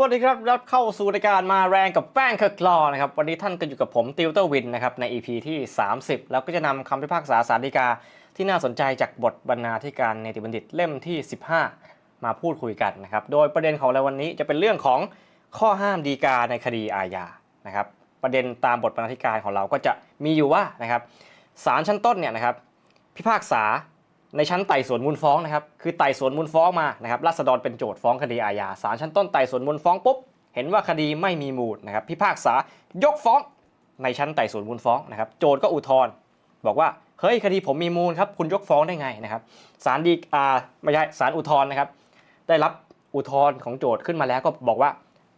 วัสดีครับรับเข้าสู่รายการมาแรงกับแป้งเคอร์คลอนะครับ วันนี้ท่านก็อยู่กับผมติวเตอร์วินนะครับใน EP ที่ 30 แล้วก็จะนำคำพิพากษาสารดีกา ที่น่าสนใจจากบทบรรณาธิการเนติบัณฑิตเล่มที่ 15 มาพูดคุยกันนะครับ โดยประเด็นของเราวันนี้จะเป็นเรื่องของข้อห้ามดีกาในคดีอาญานะครับ ประเด็นตามบทบรรณาธิการของเราก็จะมีอยู่ว่านะครับศาลชั้นต้นเนี่ยนะครับพิพากษา ในชั้นไต่สวนมูลฟ้องนะครับคือไต่สวนมูลฟ้องมานะครับรัษฎรเป็นโจทย์ฟ้องคดีอาญาศาลชั้นต้นไต่สวนมูลฟ้องปุ๊บเห็นว่าคดีไม่มีมูลนะครับพิพากษายกฟ้องในชั้นไต่สวนมูลฟ้องนะครับโจทย์ก็อุทธรณ์บอกว่าเฮ้ยคดีผมมีมูลครับคุณยกฟ้องได้ไงนะครับศาลดีอาไม่ใช่ศาลอุทธรณ์นะครับได้รับอุทธรณ์ของโจทย์ขึ้นมาแล้วก็บอกว่า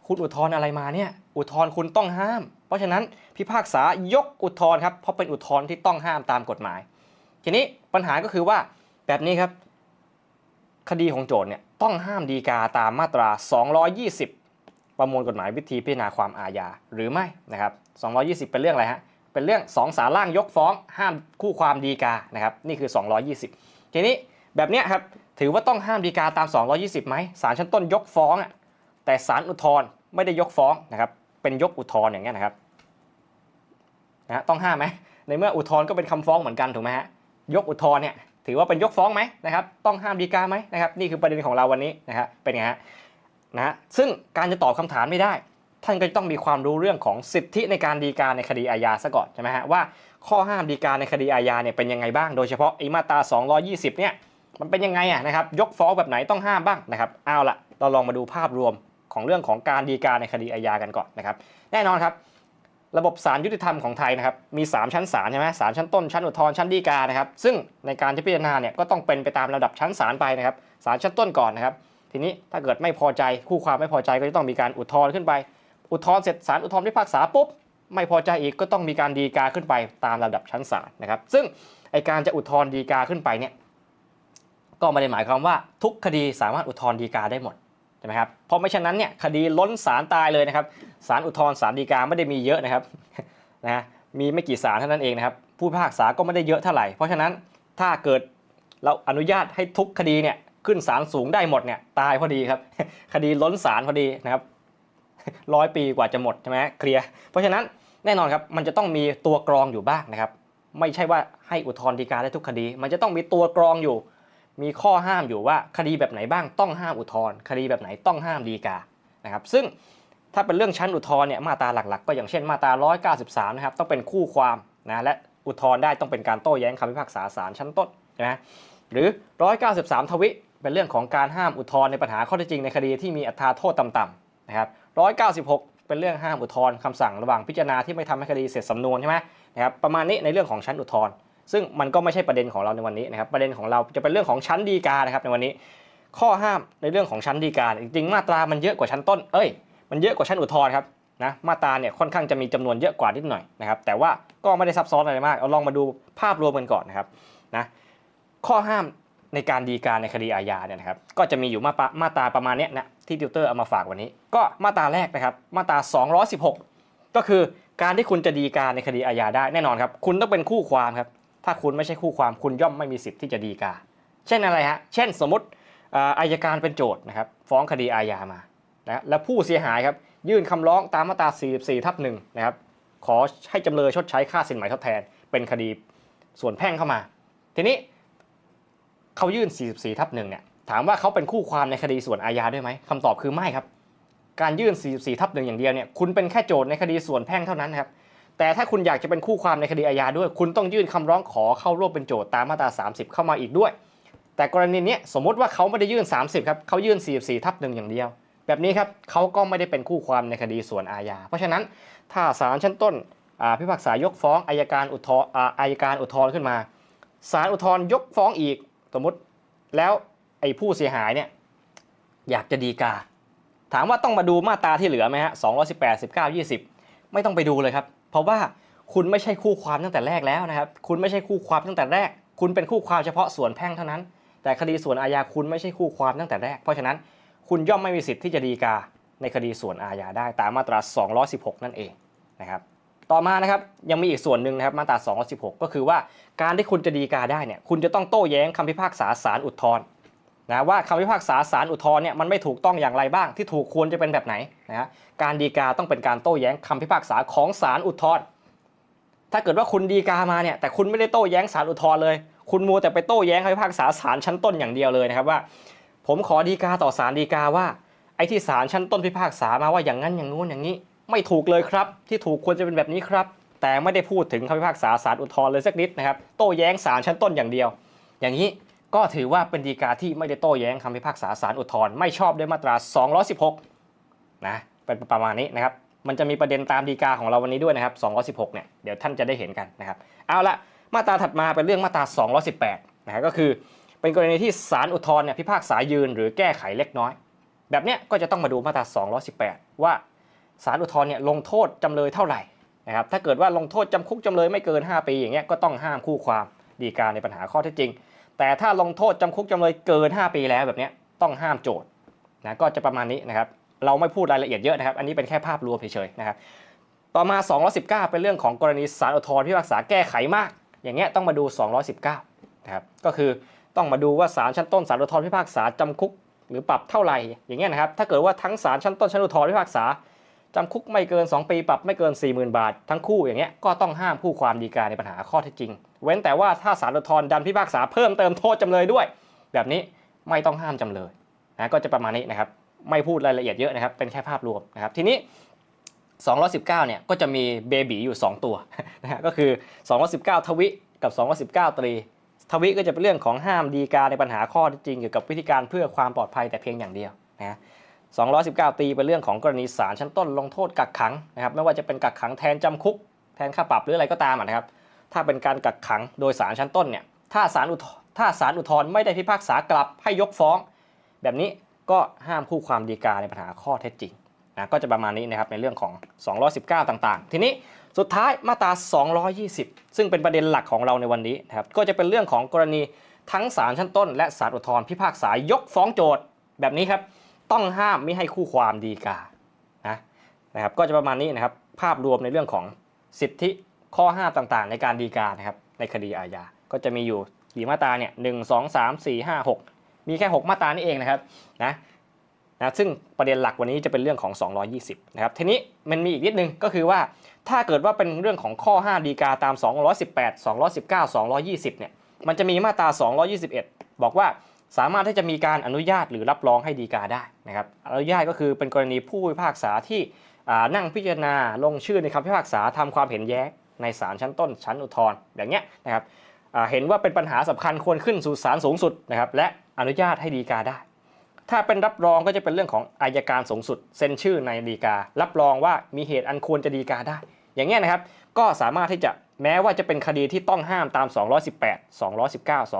คุณอุทธรณ์อะไรมาเนี่ยอุทธรณ์คุณต้องห้าม เพราะฉะนั้นพิพากษายกอุทธรณ์ครับเพราะเป็นอุทธรณ์ที่ต้องห้ามตามกฎหมาย ทีนี้ปัญหาก็คือว่า แบบนี้ครับ คดีของโจทย์เนี่ยต้องห้ามดีกาตามมาตรา 220 ประมวลกฎหมายวิธีพิจารณาความอาญาหรือไม่นะครับ 220 เป็นเรื่องอะไรฮะ เป็นเรื่อง 2 สารล่างยกฟ้อง ห้ามคู่ความดีกานะครับ นี่คือ 220 ทีนี้แบบนี้ครับถือว่าต้องห้ามดีกาตาม 220ไหมศาลชั้นต้นยกฟ้องแต่ศาลอุทธรณ์ไม่ได้ยกฟ้องนะครับเป็นยกอุทธรณ์อย่างเงี้ยนะครับนะต้องห้ามไหมในเมื่ออุทธรณ์ก็เป็นคำฟ้องเหมือนกันถูกไหมฮะยกอุทธรณ์เนี่ย ถือว่าเป็นยกฟ้องไหมนะครับต้องห้ามดีกาไหมนะครับนี่คือประเด็นของเราวันนี้นะครับเป็นไงฮะนะฮะซึ่งการจะตอบคำถามไม่ได้ ท่านก็ต้องมีความรู้เรื่องของสิทธิในการดีกาในคดีอาญาซะก่อนใช่ไหมฮะว่าข้อห้ามดีกาในคดีอาญาเนี่ยเป็นยังไงบ้างโดยเฉพาะไอ้มาตรา 220 เนี่ยมันเป็นยังไงอะนะครับยกฟ้องแบบไหนต้องห้ามบ้างนะครับเอาละเราลองมาดูภาพรวมของเรื่องของการดีกาในคดีอาญากันก่อนนะครับแน่นอนครับ ระบบศาลยุติธรรมของไทยนะครับมี 3 ชั้นศาลใช่ไหมศาลชั้นต้นชั้นอุทธรณ์ชั้นฎีกานะครับซึ่งในการที่พิจารณาเนี่ยก็ต้องเป็นไปตามระดับชั้นศาลไปนะครับศาลชั้นต้นก่อนนะครับ ทีนี้ถ้าเกิดไม่พอใจคู่ความไม่พอใจก็จะต้องมีการอุทธรณ์ขึ้นไป อุทธรณ์เสร็จศาลอุทธรณ์พิพากษาปุ๊บไม่พอใจอีกก็ต้องมีการดีกาขึ้นไปตามระดับชั้นศาลนะครับ ซึ่งไอการจะอุทธรณ์ดีกาขึ้นไปเนี่ยก็ไม่ได้หมายความว่าทุกคดีสามารถอุทธรณ์ดีกาได้หมด ใช่ไหมครับเพราะไม่เช่นนั้นเนี่ยคดีล้นศาลตายเลยนะครับศาลอุทธรณ์ศาลฎีกาไม่ได้มีเยอะนะครับนะมีไม่กี่ศาลเท่านั้นเองนะครับผู้พิพากษาก็ไม่ได้เยอะเท่าไหร่ เพราะฉะนั้นถ้าเกิดเราอนุญาตให้ทุกคดีเนี่ยขึ้นศาลสูงได้หมดเนี่ยตายพอดีครับคดีล้นศาลพอดีนะครับร้อยปีกว่าจะหมดใช่ไหมเคลียร์เพราะฉะนั้นแน่นอนครับมันจะต้องมีตัวกรองอยู่บ้างนะครับ ไม่ใช่ว่าให้อุทธรณ์ฎีกาได้ทุกคดี มันจะต้องมีตัวกรองอยู่ มีข้อห้ามอยู่ว่าคดีแบบไหนบ้างต้องห้ามอุทธรณ์คดีแบบไหนต้องห้ามฎีกานะครับซึ่งถ้าเป็นเรื่องชั้นอุทธรณ์เนี่ยมาตราหลักๆ ก็อย่างเช่นมาตรา 193 นะครับต้องเป็นคู่ความนะและอุทธรณ์ได้ต้องเป็นการโต้แย้งคำพิพากษาศาลชั้นต้นนะหรือ 193 ทวิเป็นเรื่องของการห้ามอุทธรณ์ในปัญหาข้อเท็จจริงในคดีที่มีอัตราโทษต่ำๆนะครับ196 เป็นเรื่องห้ามอุทธรณ์คำสั่งระหว่างพิจารณาที่ไม่ทำให้คดีเสร็จสำนวนใช่ไหมนะครับประมาณนี้ในเรื่องของชั้นอุทธรณ์ ซึ่งมันก็ไม่ใช่ประเด็นของเราในวันนี้นะครับ ประเด็นของเราจะเป็นเรื่องของชั้นฎีกานะครับในวันนี้ ข้อห้ามในเรื่องของชั้นฎีกาจริงๆ มาตรามันเยอะกว่าชั้นต้น เอ้ย มันเยอะกว่าชั้นอุทธรณ์ครับนะมาตราเนี่ยค่อนข้างจะมีจำนวนเยอะกว่านิดหน่อยนะครับแต่ว่าก็ไม่ได้ซับซ้อนอะไรมากเอาลองมาดูภาพรวมกันก่อนนะครับนะข้อห้ามในการดีการในคดีอาญาเนี่ยนะครับก็จะมีอยู่มาตามาตราประมาณเนี้ยนะที่ติวเตอร์เอามาฝากวันนี้ ก็มาตราแรกนะครับมาตรา 216 ก็คือการที่คุณจะดีการในคดีอาญาได้แน่นอนครับคุณต้องเป็นคู่ความครับ ถ้าคุณไม่ใช่คู่ความคุณย่อมไม่มีสิทธิ์ที่จะดีกา เช่นอะไรฮะ เช่นสมมติอายการเป็นโจทย์นะครับฟ้องคดีอาญามานะและผู้เสียหายครับยื่นคำร้องตามมาตรา 44 ทับหนึ่งนะครับขอให้จำเลยชดใช้ค่าสินไหมทดแทน เป็นคดีส่วนแพ่งเข้ามา ทีนี้เขายื่น 44 ทับหนึ่งเนี่ยถามว่าเขาเป็นคู่ความในคดีส่วนอาญาด้วยไหมคำตอบคือไม่ครับ การยื่น 44 ทับหนึ่งอย่างเดียวเนี่ยคุณเป็นแค่โจทย์ในคดีส่วนแพ่งเท่านั้นครับ แต่ถ้าคุณอยากจะเป็นคู่ความในคดีอาญาด้วย คุณต้องยื่นคำร้องขอเข้าร่วมเป็นโจทย์ตามมาตรา 30 เข้ามาอีกด้วย แต่กรณีนี้สมมติว่าเขาไม่ได้ยื่น 30ครับเขายื่น 44 ทับหนึ่งอย่างเดียว แบบนี้ครับเขาก็ไม่ได้เป็นคู่ความในคดีส่วนอาญา เพราะฉะนั้นถ้าศาลชั้นต้นอ่าพิพากษายกฟ้องอายการอุทธรอาอายการอุทธรณ์ขึ้นมาศาลอุทธรณ์ยกฟ้องอีกสมมติแล้วไอ้ผู้เสียหายเนี่ยอยากจะดีกา ถามว่าต้องมาดูมาตราที่เหลือไหมฮะ218 19 20 ไม่ต้องไปดูเลยครับ เพราะว่าคุณไม่ใช่คู่ความตั้งแต่แรกแล้วนะครับ คุณไม่ใช่คู่ความตั้งแต่แรก คุณเป็นคู่ความเฉพาะส่วนแพ่งเท่านั้น แต่คดีส่วนอาญาคุณไม่ใช่คู่ความตั้งแต่แรก เพราะฉะนั้นคุณย่อมไม่มีสิทธิ์ที่จะดีกาในคดีส่วนอาญาได้ตามมาตรา 216 นั่นเองนะครับต่อมานะครับยังมีอีกส่วนหนึ่งนะครับมาตรา 216 ก็คือว่าการที่คุณจะดีกาได้เนี่ยคุณจะต้องโต้แย้งคำพิพากษาศาลอุทธรณ์ นะว่าคำพิพากษาศาลอุทธรณ์เนี่ยมันไม่ถูกต้องอย่างไรบ้าง ที่ถูกควรจะเป็นแบบไหนนะฮะการดีกาต้องเป็นการโต้แย้งคำพิพากษาของศาลอุทธรณ์ถ้าเกิดว่าคุณดีกามาเนี่ยแต่คุณไม่ได้โต้แย้งศาลอุทธรณ์เลย คุณมัวแต่ไปโต้แย้งคำพิพากษาศาลชั้นต้นอย่างเดียวเลยนะครับว่า ผมขอดีกาต่อศาลดีกาว่าไอ้ที่ศาลชั้นต้นพิพากษามาว่าอย่างนั้นอย่างนู้นอย่างนี้ ไม่ถูกเลยครับ ที่ถูกควรจะเป็นแบบนี้ครับ แต่ไม่ได้พูดถึงคำพิพากษาศาลอุทธรณ์เลยสักนิดนะครับโต้แย้งศาลชั้นต้นอย่างเดียว อย่างนี้ ก็ถือว่าเป็นฎีกาที่ไม่ได้โต้แย้งคำพิพากษาศาลอุทธรณ์ไม่ชอบด้วยมาตรา 216 นะ เป็นประมาณนี้นะครับ มันจะมีประเด็นตามฎีกาของเราวันนี้ด้วยนะครับ 216 เนี่ย เดี๋ยวท่านจะได้เห็นกันนะครับ เอาละมาตราถัดมาเป็นเรื่องมาตรา 218 นะก็คือเป็นกรณีที่ศาลอุทธรณ์เนี่ยพิพากษายืนหรือแก้ไขเล็กน้อย แบบเนี้ยก็จะต้องมาดูมาตรา 218 ว่าศาลอุทธรณ์เนี่ยลงโทษจำเลยเท่าไหร่นะครับ ถ้าเกิดว่าลงโทษจำคุกจำเลยไม่เกิน 5 ปีอย่างเงี้ยก็ต้องห้ามคู่ความฎีกาในปัญหาข้อเท็จจริง แต่ถ้าลงโทษจำคุกจำเลยเกิน 5 ปีแล้วแบบนี้ต้องห้ามโจทย์นะก็จะประมาณนี้นะครับ เราไม่พูดรายละเอียดเยอะนะครับ อันนี้เป็นแค่ภาพรวมเฉยๆนะครับ ต่อมา 219 เป็นเรื่องของกรณีศาลอุทธรณ์พิพากษาแก้ไขมาก อย่างเงี้ยต้องมาดู 219 นะครับ ก็คือต้องมาดูว่าศาลชั้นต้นศาลอุทธรณ์พิพากษาจำคุก หรือปรับเท่าไหร่ อย่างเงี้ยนะครับ ถ้าเกิดว่าทั้งศาลชั้นต้นชั้นอุทธรณ์พิพากษาจำคุกไม่เกิน 2 ปีปรับไม่เกิน 40,000 บาท ทั้งคู่อย่างเงี้ยก็ต้องห้ามคู่ความดีกาในปัญหาข้อเท็จจริง เว้นแต่ว่าถ้าศาลอุทธรณ์ดันพิพากษาเพิ่มเติมโทษจำเลยด้วย แบบนี้ไม่ต้องห้ามจำเลยนะก็จะประมาณนี้นะครับไม่พูดรายละเอียดเยอะนะครับ เป็นแค่ภาพรวมนะครับ ทีนี้ 219 เนี่ยก็จะมีเบบีอยู่ 2 ตัวนะฮะก็คือ 219 ทวิกับ 219 ตรี ทวิก็จะเป็นเรื่องของห้ามดีกาในปัญหาข้อท็จจริงเกี่ยวกับวิธีการเพื่อความปลอดภัยแต่เพียงอย่างเดียวนะฮะ219 ตีเป็นเรื่องของกรณีศาลชั้นต้นลงโทษกักขังนะครับไม่ว่าจะเป็นกักขังแทนจำคุก แทนค่าปรับหรืออะไรก็ตามนะครับ ถ้าเป็นการกักขังโดยศาลชั้นต้นเนี่ยถ้าศาลอุทถ้าศาลอุทธรณ์ไม่ได้พิพากษากลับให้ยกฟ้อง แบบนี้ก็ห้ามคู่ความดีกาในปัญหาข้อเท็จจริงนะก็จะประมาณนี้นะครับในเรื่องของ 219 ต่างๆ ทีนี้สุดท้ายมาตรา 220 ซึ่งเป็นประเด็นหลักของเราในวันนี้นะครับก็จะเป็นเรื่องของกรณีทั้งศาลชั้นต้น และศาลอุทธรณ์พิพากษายกฟ้องโจทย์แบบนี้ครับต้องห้ามไม่ให้คู่ความดีกานะนะครับก็จะประมาณนี้นะครับภาพรวมในเรื่องของสิทธิ ข้อห้ามต่างๆ ในการดีกานะครับในคดีอาญา ก็จะมีอยู่กี่มาตราเนี่ยหนึ่งสองสามสี่ห้าหกมีแค่ 6 มาตรานี่เองนะครับนะนะซึ่งประเด็นหลักวันนี้จะเป็นเรื่องของ 220 นะครับ ทีนี้มันมีอีกนิดนึงก็คือว่าถ้าเกิดว่าเป็นเรื่องของข้อห้าดีกาตาม 218 219 220 เนี่ย มันจะมีมาตรา 221 บอกว่าสามารถที่จะมีการอนุญาตหรือรับรองให้ดีกาได้นะครับ อนุญาตก็คือเป็นกรณีผู้พิพากษาที่นั่งพิจารณาลงชื่อในคำพิพากษาทำความเห็นแย้ง ในศาลชั้นต้นชั้นอุทธรณ์อย่างเงี้ยนะครับเห็นว่าเป็นปัญหาสำคัญควรขึ้นสู่ศาลสูงสุดนะครับและอนุญาตให้ดีกาได้ ถ้าเป็นรับรองก็จะเป็นเรื่องของอายการสูงสุด เซ็นชื่อในดีกา รับรองว่ามีเหตุอันควรจะดีกาได้ อย่างเงี้ยนะครับก็สามารถที่จะแม้ว่าจะเป็นคดีที่ต้องห้ามตาม 218 219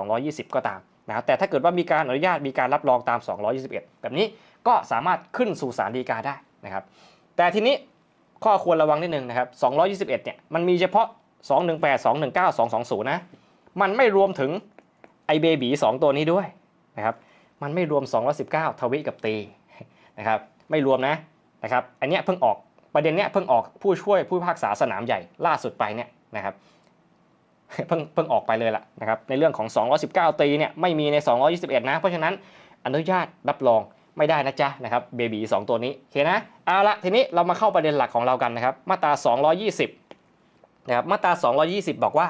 220 ก็ตามนะครับแต่ถ้าเกิดว่ามีการอนุญาตมีการรับรองตาม 221 แบบนี้ก็สามารถขึ้นสู่ศาลฎีกาได้นะครับ แต่ทีนี้ ข้อควรระวังนิดนึงนะครับ 221 เนี่ย มันมีเฉพาะ 218 219 220 นะ มันไม่รวมถึงไอเบบี2ตัวนี้ด้วยนะครับ มันไม่รวม 219 ทวิกับตีนะครับ ไม่รวมนะนะครับ อันเนี้ยเพิ่งออกประเด็นเนี้ยเพิ่งออกผู้ช่วยผู้พิพากษาสนามใหญ่ล่าสุดไปเนี่ยนะครับ เพิ่งเพิ่งออกไปเลยล่ะนะครับ ในเรื่องของ 219 ตีเนี่ยไม่มีใน 221 นะ เพราะฉะนั้นอนุญาตรับรอง ไม่ได้นะจ๊ะนะครับเบบีสองตัวนี้โอเคนะเอาละทีนี้เรามาเข้าประเด็นหลักของเรากันนะครับมาตรา 220นะครับมาตรา 220 บอกว่า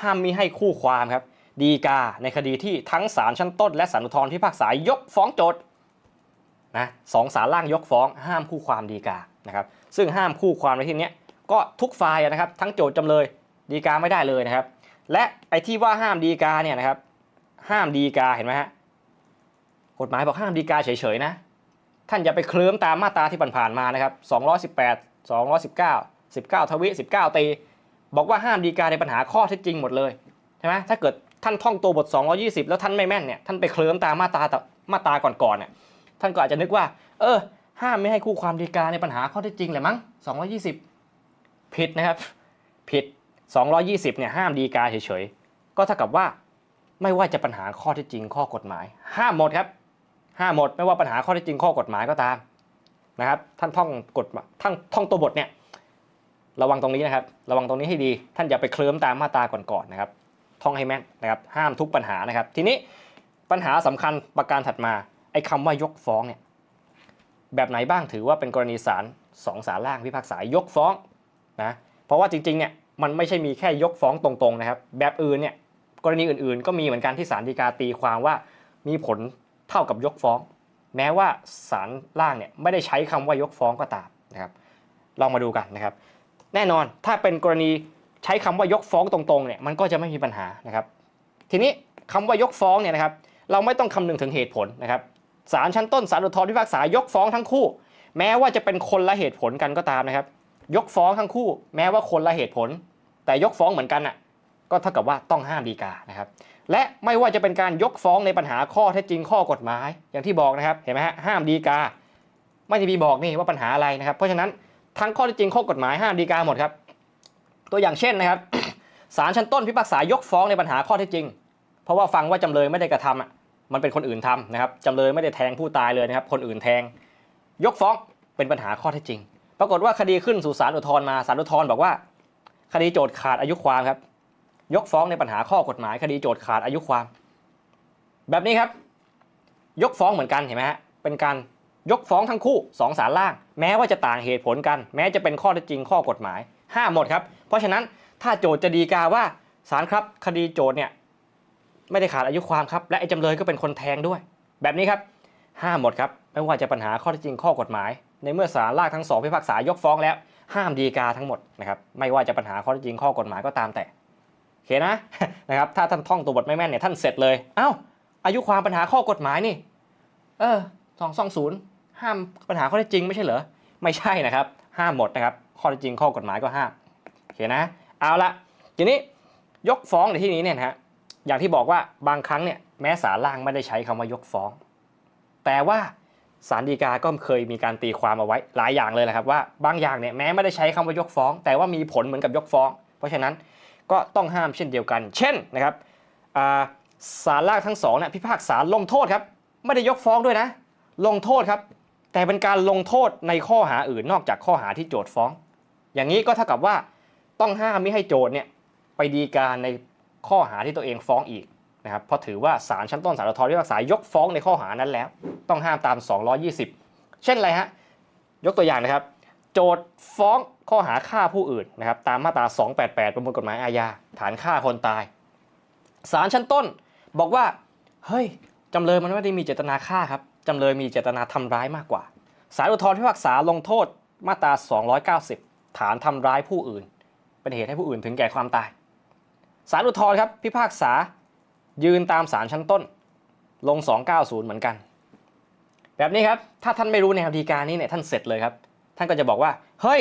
ห้ามมีให้คู่ความครับดีกาในคดีที่ทั้งศาลชั้นต้นและศาลอุทธรณ์พิพากษายกฟ้องโจทย์นะสองศาลล่างยกฟ้อง ห้ามคู่ความดีกานะครับซึ่งห้ามคู่ความในที่นี้ก็ทุกฝ่ายนะครับทั้งโจทย์จำเลยดีกาไม่ได้เลยนะครับ และไอ้ที่ว่าห้ามดีกาเนี่ยนะครับห้ามดีกาเห็นไหมฮะ กฎหมายบอกห้ามดีกาเฉยๆนะ ท่านอย่าไปเคลิ้มตามมาตราที่ผ่านๆมานะครับ218 219 19 ทวิ 19 ตี บอกว่าห้ามดีกาในปัญหาข้อเท็จจริงหมดเลยใช่ไหมถ้าเกิดท่านท่องตัวบท 220 แล้วท่านไม่แม่นเนี่ยท่านไปเคลิ้มตามมาตราต่อมาตราก่อนๆเนี่ยท่านก็อาจจะนึกว่า เออ ห้ามไม่ให้คู่ความดีกาในปัญหาข้อเท็จจริงแหละมั้ง220 ผิดนะครับ ผิด 220เนี่ยห้ามดีกาเฉยๆก็เท่ากับว่าไม่ว่าจะปัญหาข้อเท็จจริงข้อกฎหมาย ห้ามหมดครับ ห้ามหมดไม่ว่าปัญหาข้อเท็จจริงข้อกฎหมายก็ตามนะครับ ท่านท่องกฎท่านท่องตัวบทเนี่ยระวังตรงนี้นะครับ ระวังตรงนี้ให้ดี ท่านอย่าไปเคลิ้มตามมาตราก่อนๆนะครับ ท่องให้แม่นนะครับ ห้ามทุกปัญหานะครับ ทีนี้ปัญหาสำคัญประการถัดมาไอ้คำว่ายกฟ้องเนี่ยแบบไหนบ้างถือว่าเป็นกรณีศาลสองศาลล่างพิพากษายกฟ้องนะเพราะว่าจริงๆเนี่ยมันไม่ใช่มีแค่ยกฟ้องตรงๆนะครับ แบบอื่นเนี่ยกรณีอื่นๆ ก็มีเหมือนกันที่ศาลฎีกาตีความว่ามีผล เท่ากับยกฟ้อง แม้ว่าศาลล่างเนี่ยไม่ได้ใช้คำว่ายกฟ้องก็ตามนะครับลองมาดูกันนะครับ แน่นอนถ้าเป็นกรณีใช้คำว่ายกฟ้องตรงๆเนี่ยมันก็จะไม่มีปัญหานะครับ ทีนี้คำว่ายกฟ้องเนี่ยนะครับ เราไม่ต้องคำนึงถึงเหตุผลนะครับศาลชั้นต้นศาลอุทธรณ์พิพากษายกฟ้องทั้งคู่ แม้ว่าจะเป็นคนละเหตุผลกันก็ตามนะครับ ยกฟ้องทั้งคู่ แม้ว่าคนละเหตุผล แต่ยกฟ้องเหมือนกันอะก็เท่ากับว่าต้องห้ามดีกานะครับ และไม่ว่าจะเป็นการยกฟ้องในปัญหาข้อเท็จจริงข้อกฎหมาย อย่างที่บอกนะครับเห็นไหมฮะห้ามดีกา ไม่ได้มีบอกนี่ว่าปัญหาอะไรนะครับ เพราะฉะนั้นทั้งข้อเท็จจริงข้อกฎหมายห้ามดีกาหมดครับ ตัวอย่างเช่นนะครับศาลชั้นต้นพิพากษายกฟ้องในปัญหาข้อเท็จจริง เพราะว่าฟังว่าจำเลยไม่ได้กระทำอะมันเป็นคนอื่นทำนะครับจำเลยไม่ได้แทงผู้ตายเลยนะครับ คนอื่นแทง ยกฟ้องเป็นปัญหาข้อเท็จจริง ปรากฏว่าคดีขึ้นสู่ศาลอุทธรณ์มาศาลอุทธรณ์บอกว่า คดีโจทย์ขาดอายุความครับ ยกฟ้องในปัญหาข้อกฎหมายคดีโจทย์ขาดอายุความ แบบนี้ครับ ยกฟ้องเหมือนกันเห็นไหมฮะเป็นการยกฟ้องทั้งคู่สองศาลล่าง แม้ว่าจะต่างเหตุผลกัน แม้จะเป็นข้อเท็จจริงข้อกฎหมายห้ามหมดครับ เพราะฉะนั้นถ้าโจทย์จะดีกาว่าศาลครับคดีโจทย์เนี่ยไม่ได้ขาดอายุความครับ และไอ้จำเลยก็เป็นคนแทงด้วย แบบนี้ครับห้ามหมดครับไม่ว่าจะปัญหาข้อเท็จจริงข้อกฎหมาย ในเมื่อศาลลากทั้งสองพิพากษายกฟ้องแล้ว ห้ามดีกาทั้งหมดนะครับไม่ว่าจะปัญหาข้อเท็จจริงข้อกฎหมายก็ตามแต่ โอเคนะนะครับถ้าท่านท่องตัวบทไม่แม่นเนี่ยท่านเสร็จเลยเอ้าอายุความปัญหาข้อกฎหมายนี่ เออสองสองศูนย์ห้ามปัญหาข้อเท็จจริงไม่ใช่เหรอไม่ใช่นะครับ ห้ามหมดนะครับ ข้อเท็จจริงข้อกฎหมายก็ห้ามโอเคนะ เอาละทีนี้ยกฟ้องในที่นี้เนี่ยนะฮะอย่างที่บอกว่าบางครั้งเนี่ยแม้ศาลล่างไม่ได้ใช้คำว่ายกฟ้อง แต่ว่าศาลฎีกาก็เคยมีการตีความเอาไว้หลายอย่างเลยแหละครับว่าบางอย่างเนี่ยแม้ไม่ได้ใช้คำว่ายกฟ้อง แต่ว่ามีผลเหมือนกับยกฟ้อง เพราะฉะนั้น ก็ต้องห้ามเช่นเดียวกัน เช่นนะครับอ่าศาลล่างทั้งสองเนี่ยพิพากษาลงโทษครับ ไม่ได้ยกฟ้องด้วยนะ ลงโทษครับ แต่เป็นการลงโทษในข้อหาอื่นนอกจากข้อหาที่โจทย์ฟ้อง อย่างนี้ก็เท่ากับว่าต้องห้ามไม่ให้โจทเนี่ยไปดีกาในข้อหาที่ตัวเองฟ้องอีกนะครับเพราะถือว่าศาลชั้นต้นศาลอุทธรพิพากษายกฟ้องในข้อหานั้นแล้ว ต้องห้ามตาม 220 เช่นอะไรฮะยกตัวอย่างนะครับ โจทย์ฟ้องข้อหาฆ่าผู้อื่นนะครับตามมาตรา 288 ประมวลกฎหมายอาญาฐานฆ่าคนตายศาลชั้นต้นบอกว่า เฮ้ย จำเลยมันไม่ได้มีเจตนาฆ่าครับ จำเลยมีเจตนาทำร้ายมากกว่าศาลอุทธรณ์พิพากษาลงโทษมาตรา 290 ฐานทำร้ายผู้อื่น เป็นเหตุให้ผู้อื่นถึงแก่ความตายศาลอุทธรณ์ครับพิพากษายืนตามศาลชั้นต้น ลง 290 เหมือนกัน แบบนี้ครับ ถ้าท่านไม่รู้แนวดีการนี้เนี่ยท่านเสร็จเลยครับ ท่านก็จะบอกว่า เฮ้ย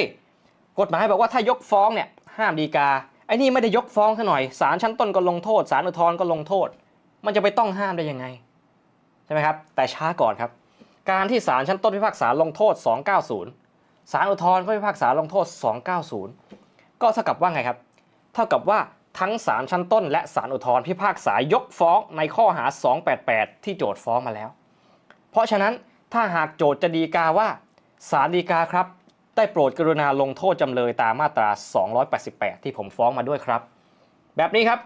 กฎหมายบอกว่าถ้ายกฟ้องเนี่ยห้ามดีกาไอ้นี่ไม่ได้ยกฟ้องซะหน่อยศาลชั้นต้นก็ลงโทษศาลอุทธรณ์ก็ลงโทษ มันจะไปต้องห้ามได้ยังไงใช่ไหมครับแต่ช้าก่อนครับ การที่ศาลชั้นต้นพิพากษาลงโทษ 290ศาลอุทธรณ์ก็พิพากษาลงโทษ 290 ก็เท่ากับว่าไงครับ เท่ากับว่าทั้งศาลชั้นต้น และศาลอุทธรณ์พิพากษายกฟ้องในข้อหา 288 ที่โจทย์ฟ้องมาแล้ว เพราะฉะนั้นถ้าหากโจทย์จะดีกาว่า ศาลฎีกาครับ ได้โปรดกรุณาลงโทษจำเลยตามมาตรา 288 ที่ผมฟ้องมาด้วยครับ แบบนี้ครับ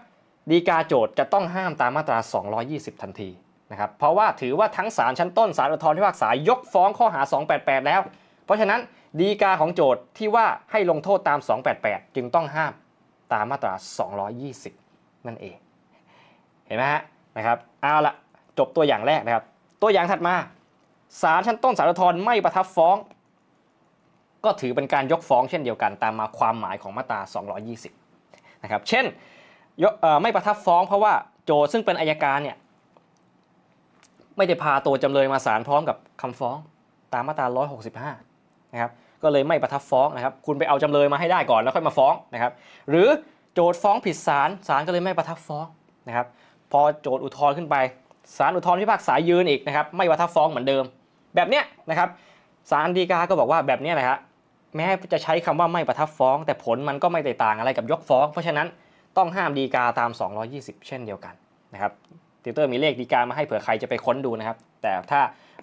ดีกาโจทย์จะต้องห้ามตามมาตรา 220 ทันทีนะครับเพราะว่าถือว่าทั้งศาลชั้นต้นศาลอุทธรณ์พิพากษายกฟ้องข้อหา 288 แล้ว เพราะฉะนั้นดีกาของโจทย์ที่ว่าให้ลงโทษตาม 288 จึงต้องห้ามตามมาตรา 220 นั่นเอง เห็นไหมฮะนะครับเอาละจบตัวอย่างแรกนะครับ ตัวอย่างถัดมา ศาลชั้นต้นศาลอุทธรณ์ไม่ประทับฟ้อง ก็ถือเป็นการยกฟ้องเช่นเดียวกันตามมาความหมายของมาตรา 220 นะครับ เช่นไม่ประทับฟ้องเพราะว่าโจทย์ซึ่งเป็นอายการเนี่ยไม่ได้พาตัวจำเลยมาศาลพร้อมกับคำฟ้องตามมาตรา 165 นะครับ ก็เลยไม่ประทับฟ้องนะครับ คุณไปเอาจำเลยมาให้ได้ก่อนแล้วค่อยมาฟ้องนะครับ หรือโจทย์ฟ้องผิดศาลศาลก็เลยไม่ประทับฟ้องนะครับ พอโจทย์อุทธรณ์ขึ้นไป ศาลอุทธรณ์พิพากษายืนอีกนะครับไม่ประทับฟ้องเหมือนเดิม แบบเนี้ยนะครับศาลฎีกาก็บอกว่าแบบเนี้ยนะฮะแม้จะใช้คำว่าไม่ประทับฟ้อง แต่ผลมันก็ไม่ได้ต่างอะไรกับยกฟ้อง เพราะฉะนั้นต้องห้ามฎีกาตาม 220 เช่นเดียวกันนะครับติวเตอร์มีเลขฎีกามาให้เผื่อใครจะไปค้นดูนะครับ แต่ถ้า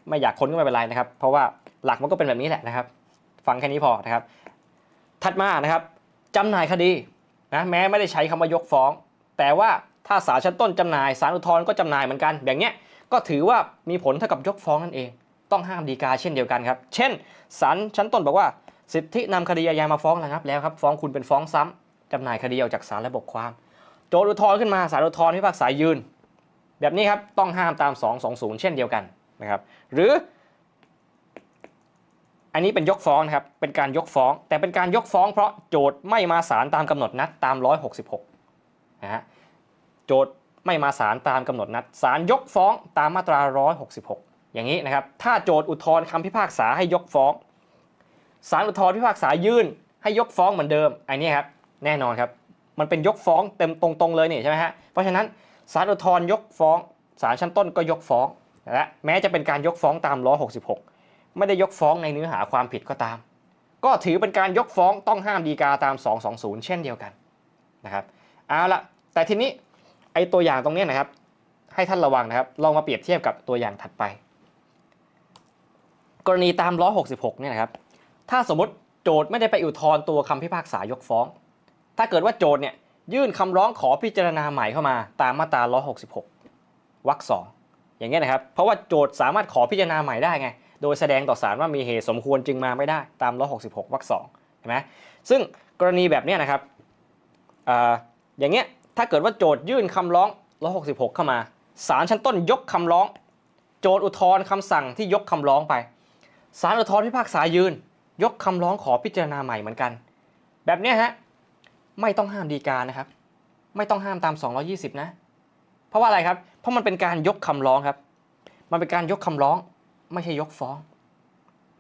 ไม่อยากค้นก็ไม่เป็นไรนะครับ เพราะว่าหลักมันก็เป็นแบบนี้แหละนะครับ ฟังแค่นี้พอนะครับ ถัดมานะครับจำหน่ายคดีนะแม้ไม่ได้ใช้คำว่ายกฟ้อง แต่ว่า ถ้าศาลชั้นต้นจำหน่ายศาลอุทธรณ์ก็จำหน่ายเหมือนกัน อย่างเนี้ยก็ถือว่ามีผลเท่ากับยกฟ้องนั่นเอง ต้องห้ามดีกาเช่นเดียวกันครับ เช่นศาลชั้นต้นบอกว่า สิทธินำคดีอาญามาฟ้องระงับแล้วครับฟ้องคุณเป็นฟ้องซ้ำจำหน่ายคดีออกจากศาลระบบความ โจทย์อุทธรณ์ขึ้นมาศาลอุทธรณ์พิพากษายืน แบบนี้ครับต้องห้ามตาม 220 เช่นเดียวกันนะครับ หรือ อันนี้เป็นยกฟ้องนะครับเป็นการยกฟ้อง แต่เป็นการยกฟ้อง เพราะโจทย์ไม่มาศาลตามกำหนดนัดตาม 166นะฮะ โจทย์ไม่มาศาลตามกำหนดนัดศาลยกฟ้องตามมาตรา 166 อย่างนี้นะครับถ้าโจทย์อุทธรณ์คำพิพากษาให้ยกฟ้องศาลอุทธรณ์พิพากษายื่น ให้ยกฟ้องเหมือนเดิมอันนี้ครับแน่นอนครับมันเป็นยกฟ้องเต็มตรงๆเลยนี่ใช่ไหมฮะเพราะฉะนั้นศาลอุทธรณ์ยกฟ้องศาลชั้นต้นก็ยกฟ้องและแม้จะเป็นการยกฟ้องตาม 166 ไม่ได้ยกฟ้องในเนื้อหาความผิดก็ตาม ก็ถือเป็นการยกฟ้องต้องห้ามดีกาตาม 220 เช่นเดียวกันนะครับเอาละแต่ทีนี้ ไอตัวอย่างตรงนี้นะครับ ให้ท่านระวังนะครับ ลองมาเปรียบเทียบกับตัวอย่างถัดไป กรณีตาม166เนี่ยนะครับ ถ้าสมมติโจทย์ไม่ได้ไปอุทธรณ์ตัวคำพิพากษายกฟ้อง ถ้าเกิดว่าโจทย์เนี่ยยื่นคำร้องขอพิจารณาใหม่เข้ามาตามมาตรา166วรรคสองอย่างเงี้ยนะครับ เพราะว่าโจทย์สามารถขอพิจารณาใหม่ได้ไง โดยแสดงต่อศาลว่ามีเหตุสมควรจึงมาไม่ได้ตาม166วรรคสองเห็นไหมซึ่งกรณีแบบเนี้ยนะครับออย่างเงี้ย ถ้าเกิดว่าโจทยื่นคำร้อง 166 เข้ามาศาลชั้นต้นยกคำร้อง โจทอุทธรณ์คำสั่งที่ยกคำร้องไปศาลอุทธรณ์พิพากษายืน ยกคำร้องขอพิจารณาใหม่เหมือนกัน แบบนี้ฮะไม่ต้องห้ามดีกานะครับ ไม่ต้องห้ามตาม 220 นะ เพราะว่าอะไรครับ เพราะมันเป็นการยกคำร้องครับ มันเป็นการยกคำร้อง ไม่ใช่ยกฟ้อง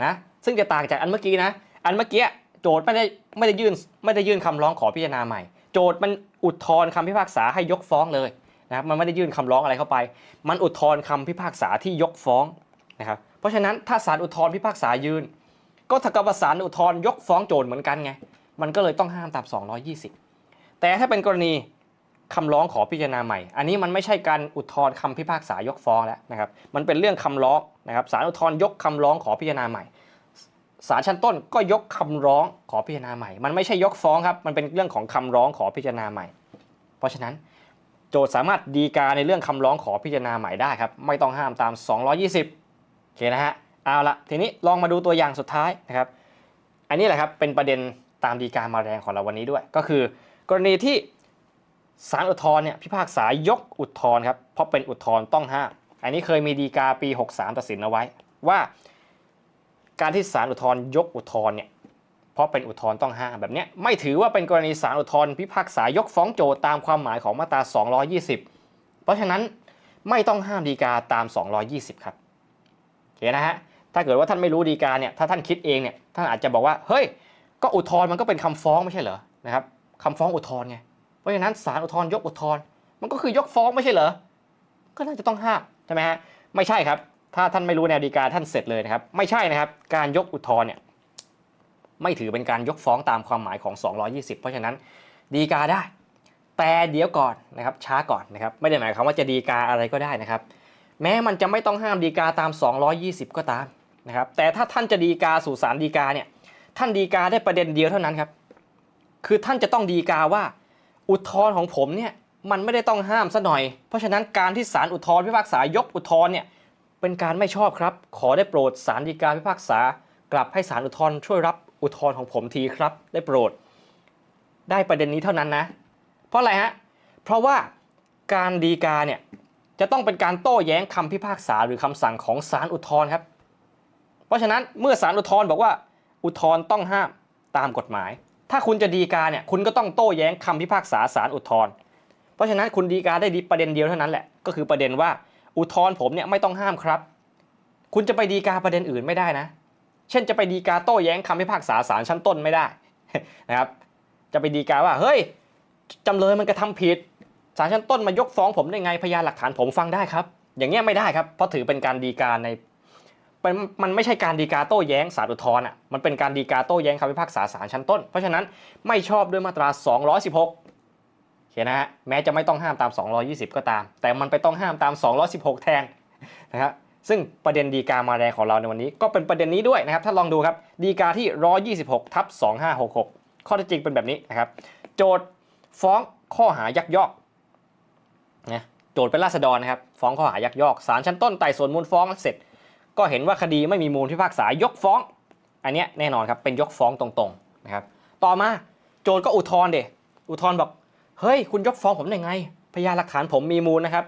นะซึ่งจะต่างจากอันเมื่อกี้นะ อันเมื่อกี้โจทย์ไม่ได้ไม่ได้ยื่นไม่ได้ยื่นคำร้องขอพิจารณาใหม่ โจทย์มันอุทธรณ์คำพิพากษาให้ยกฟ้องเลยนะครับมันไม่ได้ยื่นคำร้องอะไรเข้าไป มันอุทธรณ์คำพิพากษาที่ยกฟ้องนะครับเพราะฉะนั้นถ้าศาลอุทธรณ์พิพากษายืน ก็เท่ากับศาลอุทธรณ์ยกฟ้องโจทย์เหมือนกันไงมันก็เลยต้องห้ามตาม 220 แต่ถ้าเป็นกรณีคำร้องขอพิจารณาใหม่ อันนี้มันไม่ใช่การอุทธรณ์คำพิพากษายกฟ้องแล้วนะครับ มันเป็นเรื่องคำร้องนะครับศาลอุทธรณ์ยกคำร้องขอพิจารณาใหม่ ศาลชั้นต้นก็ยกคำร้องขอพิจารณาใหม่ มันไม่ใช่ยกฟ้องครับ มันเป็นเรื่องของคำร้องขอพิจารณาใหม่ เพราะฉะนั้นโจทย์สามารถดีกาในเรื่องคำร้องขอพิจารณาใหม่ได้ครับ ไม่ต้องห้ามตาม 220 โอเคนะฮะ เอาละทีนี้ลองมาดูตัวอย่างสุดท้ายนะครับ อันนี้แหละครับเป็นประเด็นตามดีกามาแรงของเราวันนี้ด้วย ก็คือกรณีที่ศาลอุทธรณ์เนี่ยพิพากษายกอุทธรณ์ครับ เพราะเป็นอุทธรณ์ต้องห้าม อันนี้เคยมีดีกาปี 63 ตัดสินเอาไว้ว่า การที่ศาลอุทธร์ยกอุทธร์เนี่ยเพราะเป็นอุทธร์ต้องห้ามแบบนี้ไม่ถือว่าเป็นกรณีศาลอุทธร์พิพากษายกฟ้องโจทตามความหมายของมาตรา 220 เพราะฉะนั้นไม่ต้องห้ามดีกาตาม 220 ครับโอเคนะฮะถ้าเกิดว่าท่านไม่รู้ดีกาเนี่ยถ้าท่านคิดเองเนี่ยท่านอาจจะบอกว่าเฮ้ยก็อุทธร์มันก็เป็นคำฟ้องไม่ใช่เหรอนะครับคำฟ้องอุทธร์ไงเพราะฉะนั้นศาลอุทธร์ยกอุทธร์มันก็คือยกฟ้องไม่ใช่เหรอก็น่าจะต้องห้ามใช่ไหมฮะไม่ใช่ครับ ถ้าท่านไม่รู้แนวดีกาท่านเสร็จเลยนะครับ ไม่ใช่นะครับ การยกอุทธรณ์เนี่ยไม่ถือเป็นการยกฟ้องตามความหมายของ 220 เพราะฉะนั้นดีกาได้ แต่เดี๋ยวก่อนนะครับช้าก่อนนะครับ ไม่ได้หมายความว่าจะดีกาอะไรก็ได้นะครับ แม้มันจะไม่ต้องห้ามดีกาตาม 220 ก็ตามนะครับ แต่ถ้าท่านจะดีกาสู่ศาลดีกาเนี่ยท่านดีกาได้ประเด็นเดียวเท่านั้นครับ คือท่านจะต้องดีกาว่า อุทธรณ์ของผมเนี่ยมันไม่ได้ต้องห้ามซะหน่อย เพราะฉะนั้นการที่ศาลอุทธรณ์พิพากษายกอุทธรณ์เนี่ย เป็นการไม่ชอบครับ ขอได้โปรดศาลฎีกาพิพากษา กลับให้ศาลอุทธรณ์ช่วยรับอุทธรณ์ของผมทีครับ ได้โปรด ได้ประเด็นนี้เท่านั้นนะ เพราะอะไรฮะ เพราะว่าการดีกาเนี่ยจะต้องเป็นการโต้แย้งคำพิพากษาหรือคำสั่งของศาลอุทธรณ์ครับ เพราะฉะนั้นเมื่อศาลอุทธรณ์บอกว่าอุทธรณ์ต้องห้ามตามกฎหมาย ถ้าคุณจะดีกาเนี่ยคุณก็ต้องโต้แย้งคำพิพากษาศาลอุทธรณ์ เพราะฉะนั้นคุณดีกาได้ดีประเด็นเดียวเท่านั้นแหละ ก็คือประเด็นว่า อุทธรณ์ผมเนี่ยไม่ต้องห้ามครับ คุณจะไปดีกาประเด็นอื่นไม่ได้นะ เช่นจะไปดีกาโต้แย้งคำพิพากษาศาลชั้นต้นไม่ได้นะครับ จะไปดีกาว่าเฮ้ยจำเลยมันกระทำผิดศาลชั้นต้นมายกฟ้องผมได้ไงพยานหลักฐานผมฟังได้ครับ อย่างเงี้ยไม่ได้ครับ เพราะถือเป็นการดีกาในเป็นมันไม่ใช่การดีกาโต้แย้งศาลอุทธรณ์อะมันเป็นการดีกาโต้แย้งคำพิพากษาศาลชั้นต้น เพราะฉะนั้นไม่ชอบด้วยมาตรา 216 เขียนะฮะแม้จะไม่ต้องห้ามตาม 220 ก็ตาม แต่มันไปต้องห้ามตาม 216 แทนนะครับซึ่งประเด็นดีกามาแรงของเราในวันนี้ ก็เป็นประเด็นนี้ด้วยนะครับถ้าลองดูครับดีกาที่ 126ทับ2566 ข้อเท็จจริงเป็นแบบนี้นะครับโจทย์ฟ้องข้อหายักยอกนะโจทย์เป็นราษฎรนะครับฟ้องข้อหายักยอกศาลชั้นต้นไต่สวนมูลฟ้องเสร็จ ก็เห็นว่าคดีไม่มีมูลพิพากษายกฟ้อง อันนี้แน่นอนครับเป็นยกฟ้องตรงๆนะครับต่อมาโจทย์ก็อุทธรณ์เดอุทธรณ์บอก เฮ้ย คุณยกฟ้องผมได้ไง พยานหลักฐานผมมีมูลนะครับ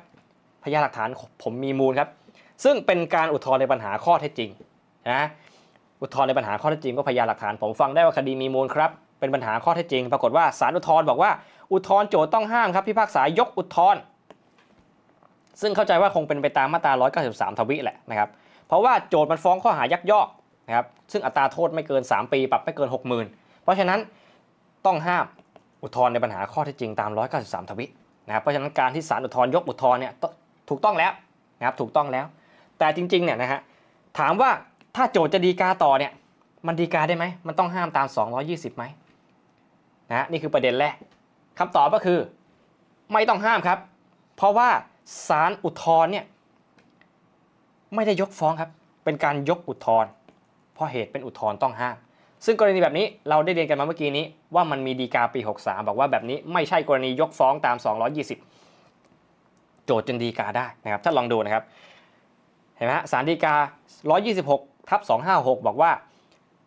พยานหลักฐานผมมีมูลครับ ซึ่งเป็นการอุทธรณ์ในปัญหาข้อเท็จจริงนะอุทธรณ์ในปัญหาข้อเท็จจริงก็พยานหลักฐานผมฟังได้ว่าคดีมีมูลครับ เป็นปัญหาข้อเท็จจริง ปรากฏว่าศาลอุทธรณ์บอกว่าอุทธรณ์โจทย์ต้องห้ามครับพิพากษายกอุทธรณ์ซึ่งเข้าใจว่าคงเป็นไปตามมาตรา 193 ทวิแหละนะครับ เพราะว่าโจทย์มันฟ้องข้อหายักยอกนะครับ ซึ่งอัตราโทษไม่เกิน 3 ปี ปรับไม่เกิน 60,000 เพราะฉะนั้นต้องห้าม อุทธรณ์ในปัญหาข้อเท็จจริงตาม 193 ทวินะครับเพราะฉะนั้นการที่ศาลอุทธรณ์ยกอุทธรณ์เนี่ยถูกต้องแล้วนะครับถูกต้องแล้ว แต่จริงๆเนี่ยนะฮะถามว่าถ้าโจทย์จะดีกาต่อเนี่ยมันดีกาได้ไหมมันต้องห้ามตาม 220ไหมนะฮะนี่คือประเด็นแรกคำตอบก็คือไม่ต้องห้ามครับ เพราะว่าศาลอุทธรณ์เนี่ยไม่ได้ยกฟ้องครับ เป็นการยกอุทธรณ์เพราะเหตุเป็นอุทธรณ์ต้องห้าม ซึ่งกรณีแบบนี้เราได้เรียนกันมาเมื่อกี้นี้ว่ามันมีดีกาปี 63 บอกว่าแบบนี้ไม่ใช่กรณียกฟ้องตาม 220 โจทย์จึงดีกาได้นะครับถ้าลองดูนะครับเห็นไหมฮะสารดีกา 126ทับ256 บอกว่า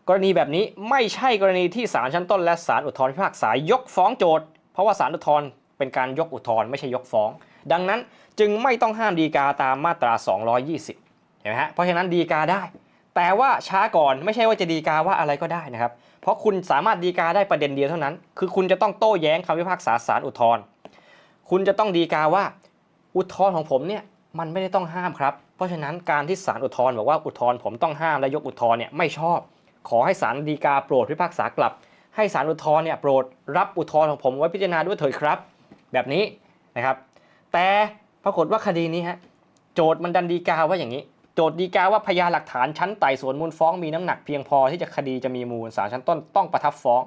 กรณีแบบนี้ไม่ใช่กรณีที่ศาลชั้นต้นและศาลอุทธรพิพากษายกฟ้องโจทย์ เพราะว่าศาลอุทธรเป็นการยกอุทธรไม่ใช่ยกฟ้อง ดังนั้นจึงไม่ต้องห้ามดีกาตามมาตรา 220 เห็นไหมฮะเพราะฉะนั้นดีกาได้ แต่ว่าช้าก่อนไม่ใช่ว่าจะดีกาว่าอะไรก็ได้นะครับ เพราะคุณสามารถดีกาได้ประเด็นเดียวเท่านั้น คือคุณจะต้องโต้แย้งคำพิพากษาศาลอุทธร์คุณจะต้องดีกาว่าอุทธรณ์ของผมเนี่ยมันไม่ได้ต้องห้ามครับ เพราะฉะนั้นการที่ศาลอุทธรณ์บอกว่าอุทธรณ์ผมต้องห้ามและยกอุทธรณ์เนี่ยไม่ชอบ ขอให้ศาลฎีกาโปรดพิพากษากลับ ให้ศาลอุทธรณ์เนี่ยโปรดรับอุทธรณ์ของผมไว้พิจารณาด้วยเถิดครับ แบบนี้นะครับ แต่ปรากฏว่าคดีนี้ฮะโจทย์มันดันดีกาว่าอย่างนี้ โจทย์ดีกาว่าพยานหลักฐานชั้นไต่สวนมูลฟ้องมีน้ำหนักเพียงพอที่จะคดีจะมีมูลศาลชั้นต้นต้องประทับฟ้อง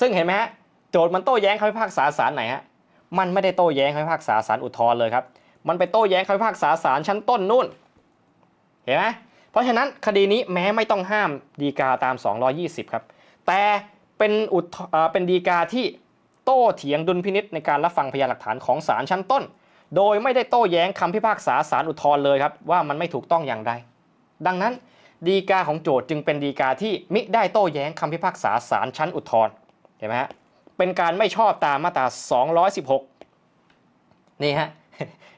ซึ่งเห็นไหมฮะโจทย์มันโต้แย้งคำพิพากษาศาลไหนฮะมันไม่ได้โต้แย้งคำพิพากษาศาลอุทธรณ์เลยครับ มันไปโต้แย้งคำพิพากษาศาลชั้นต้นนู่น เห็นไหมเพราะฉะนั้นคดีนี้แม้ไม่ต้องห้ามดีกาตาม 220 ครับ แต่เป็นอุทเอ่อเป็นดีกาที่โต้เถียงดุลพินิษในการรับฟังพยานหลักฐานของศาลชั้นต้น โดยไม่ได้โต้แย้งคำพิพากษาศาลอุทธรณ์เลยครับว่ามันไม่ถูกต้องอย่างไร ดังนั้นดีกาของโจทย์จึงเป็นดีกาที่มิได้โต้แย้งคำพิพากษาศาลชั้นอุทธรณ์เห็นไหมฮะเป็นการไม่ชอบตามมาตรา 216 นี่ฮะ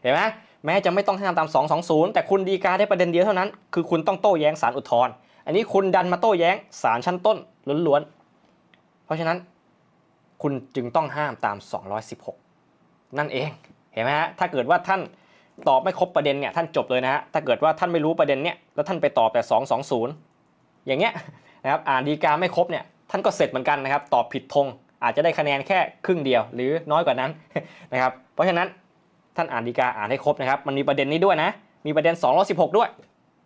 เห็นไหมแม้จะไม่ต้องห้ามตาม 220 แต่คุณดีกาได้ประเด็นเดียวเท่านั้น คือคุณต้องโต้แย้งศาลอุทธรณ์อันนี้คุณดันมาโต้แย้งศาลชั้นต้นล้วนๆเพราะฉะนั้นคุณจึงต้องห้ามตาม 216 นั่นเอง เห็นไหมฮะถ้าเกิดว่าท่านตอบไม่ครบประเด็นเนี่ยท่านจบเลยนะฮะถ้าเกิดว่าท่านไม่รู้ประเด็นเนี่ยแล้วท่านไปตอบแต่ 220 อย่างเงี้ยนะครับอ่านดีกาไม่ครบเนี่ยท่านก็เสร็จเหมือนกันนะครับตอบผิดธงอาจจะได้คะแนนแค่ครึ่งเดียวหรือน้อยกว่านั้นนะครับเพราะฉะนั้นท่านอ่านดีกาอ่านให้ครบนะครับมันมีประเด็นนี้ด้วยนะ มีประเด็น 216 ด้วย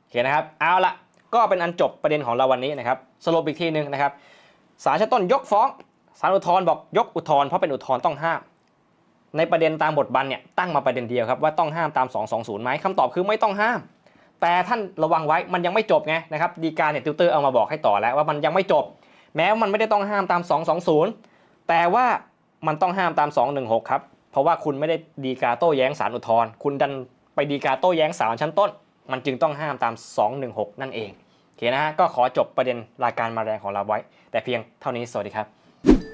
โอเคนะครับเอาละก็เป็นอันจบประเด็นของเราวันนี้นะครับสรุปอีกทีหนึ่งนะครับศาลชั้นต้นยกฟ้องศาลอุทธรณ์บอกยกอุทธรณ์เพราะเป็นอุทธรณ์ต้องห้าม ในประเด็นตามบทบัญเนี่ยตั้งมาประเด็นเดียวครับว่าต้องห้ามตาม 220ไหมคำตอบคือไม่ต้องห้าม แต่ท่านระวังไว้มันยังไม่จบไงนะครับดีกาเนี่ยติวเตอร์เอามาบอกให้ต่อแล้วว่ามันยังไม่จบ แม้ว่ามันไม่ได้ต้องห้ามตาม 220 แต่ว่ามันต้องห้ามตาม 216 ครับ เพราะว่าคุณไม่ได้ดีกาโต้แย้งศาลอุทธรณ์คุณดันไปดีกาโต้แย้งศาลชั้นต้น มันจึงต้องห้ามตาม 216 นั่นเองโอเคนะฮะก็ขอจบประเด็นรายการมาแรงของเราไว้ แต่เพียงเท่านี้สวัสดีครับ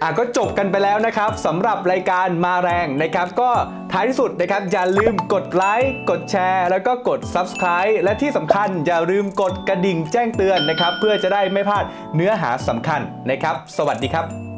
อะก็จบกันไปแล้วนะครับสำหรับรายการมาแรงนะครับ ก็ท้ายที่สุดนะครับอย่าลืมกดไลค์กดแชร์ แล้วก็กด Subscribe และที่สำคัญอย่าลืมกดกระดิ่งแจ้งเตือนนะครับ เพื่อจะได้ไม่พลาดเนื้อหาสำคัญนะครับ สวัสดีครับ